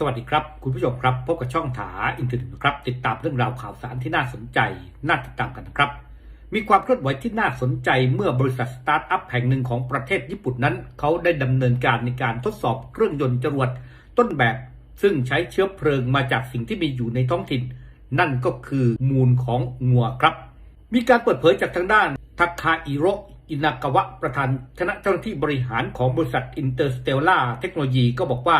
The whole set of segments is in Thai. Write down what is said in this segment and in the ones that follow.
สวัสดีครับ คุณผู้ชมครับ พบกับช่องถาอินเทอร์เน็ตครับ ติดตามเรื่องราวข่าวสารที่น่าสนใจ น่าติดตามกันนะครับ มีความเคลื่อนไหวที่น่าสนใจเมื่อบริษัทสตาร์ทอัพแห่งหนึ่งของประเทศญี่ปุ่นนั้น เขาได้ดำเนินการในการทดสอบเครื่องยนต์จรวดต้นแบบ ซึ่งใช้เชื้อเพลิงมาจากสิ่งที่มีอยู่ในท้องถิ่น นั่นก็คือมูลของงัวครับ มีการเปิดเผยจากทางด้านทักคาอิโรอินากาวะประธานคณะเจ้าหน้าที่บริหารของบริษัทอินเตอร์สเตลล่าเทคโนโลยีก็บอกว่า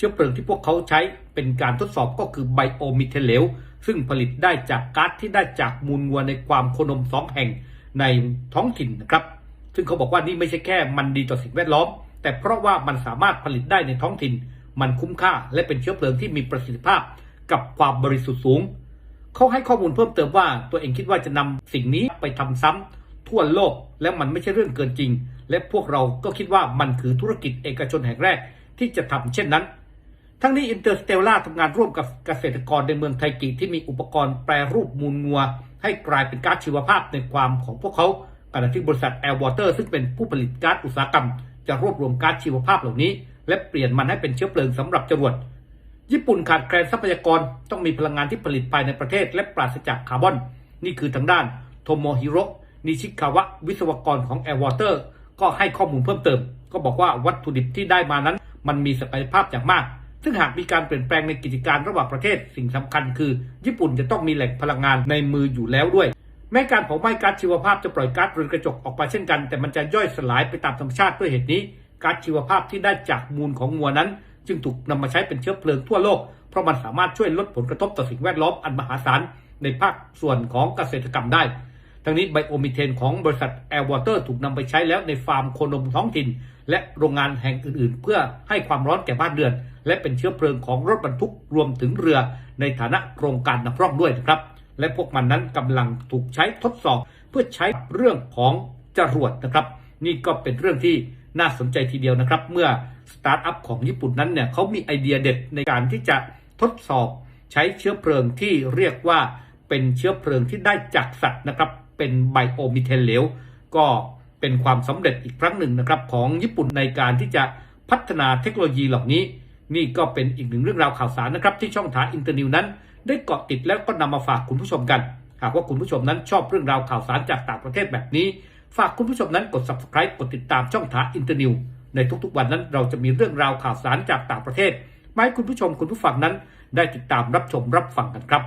ชื้อเพลิงที่พวกเขาใช้เป็นการทดสอบก็คือไบโอมิเทเลวซึ่งผลิตได้จากก๊าซที่ได้จากมูลวัวในความโคนมสองแห่งในท้องถิ่นนะครับ ซึ่งเขาบอกว่านี่ไม่ใช่แค่มันดีต่อสิ่งแวดล้อม แต่เพราะว่ามันสามารถผลิตได้ในท้องถิ่น มันคุ้มค่าและเป็นเชื้อเพลิงที่มีประสิทธิภาพกับความบริสุทธิ์สูง เขาให้ข้อมูลเพิ่มเติมว่าตัวเองคิดว่าจะนำสิ่งนี้ไปทำซ้ำทั่วโลก และมันไม่ใช่เรื่องเกินจริง และพวกเราก็คิดว่ามันคือธุรกิจเอกชนแห่งแรกที่จะทำเช่นนั้น ทั้งนี้อินเตอร์สเตลล่าทำงานร่วมกับเกษตรกรในเมืองไทกิที่มีอุปกรณ์แปรรูปมูลงัว ให้กลายเป็นก๊าซชีวภาพในความของพวกเขาขณะที่บริษัทแอร์วอเตอร์ซึ่งเป็นผู้ผลิตก๊าซอุตสาหกรรม จะรวบรวมก๊าซชีวภาพเหล่านี้ และเปลี่ยนมันให้เป็นเชื้อเพลิงสำหรับจรวด ญี่ปุ่นขาดแคลนทรัพยากรต้องมีพลังงานที่ผลิตภายในประเทศ และปราศจากคาร์บอน นี่คือทางด้านโทโมฮิโรนิชิคาวะวิศวกรของ Air Water ก็ให้ข้อมูลเพิ่มเติม ก็บอกว่าวัตถุดิบที่ได้มานั้น มันมีศักยภาพอย่างมาก ซึ่งหากมีการเปลี่ยนแปลงในกิจการระหว่างประเทศสิ่งสำคัญคือ ญี่ปุ่นจะต้องมีแหล่งพลังงานในมืออยู่แล้วด้วย แม้การเผาไหม้ก๊าซชีวภาพจะปล่อยก๊าซเรือนกระจกออกไปเช่นกัน แต่มันจะย่อยสลายไปตามธรรมชาติด้วยเหตุนี้ก๊าซชีวภาพที่ได้จากมูลของงัวนั้น จึงถูกนำมาใช้เป็นเชื้อเพลิงทั่วโลกเพราะมันสามารถช่วยลดผลกระทบต่อสิ่งแวดล้อมอันมหาศาลในภาคส่วนของเกษตรกรรมได้ ทั้งนี้ไบโอมิเทนของบริษัท Air Water ถูกนำไปใช้แล้วในฟาร์มโคนมท้องถิ่น และโรงงานแห่งอื่นๆ เพื่อให้ความร้อนแก่บ้านเรือน และเป็นเชื้อเพลิงของรถบรรทุกรวมถึงเรือ ในฐานะโครงการนำร่องด้วยนะครับ และพวกมันนั้นกำลังถูกใช้ทดสอบ เพื่อใช้เรื่องของจรวดนะครับ นี่ก็เป็นเรื่องที่น่าสนใจทีเดียวนะครับ เมื่อสตาร์ทอัพของญี่ปุ่นนั้นเนี่ยเขามีไอเดียเด็ดในการที่จะทดสอบใช้เชื้อเพลิงที่เรียกว่าเป็นเชื้อเพลิงที่ได้จากสัตว์นะครับ เป็นไบโอมิเทนเหลวก็เป็นความสำเร็จอีกครั้งหนึ่งนะครับของญี่ปุ่นในการที่จะพัฒนาเทคโนโลยีเหล่านี้ นี่ก็เป็นอีกหนึ่งเรื่องราวข่าวสารนะครับที่ช่องทางอินเตอร์นิวนั้น ได้เกาะติดแล้วก็นำมาฝากคุณผู้ชมกัน หากว่าคุณผู้ชมนั้นชอบเรื่องราวข่าวสารจากต่างประเทศแบบนี้ ฝากคุณผู้ชมนั้นกด subscribe กดติดตามช่องทางอินเตอร์นิวในทุกๆวันนั้นเราจะมีเรื่องราวข่าวสารจากต่างประเทศมาให้คุณผู้ชมคุณผู้ฟังนั้น ได้ติดตามรับชมรับฟังกันครับ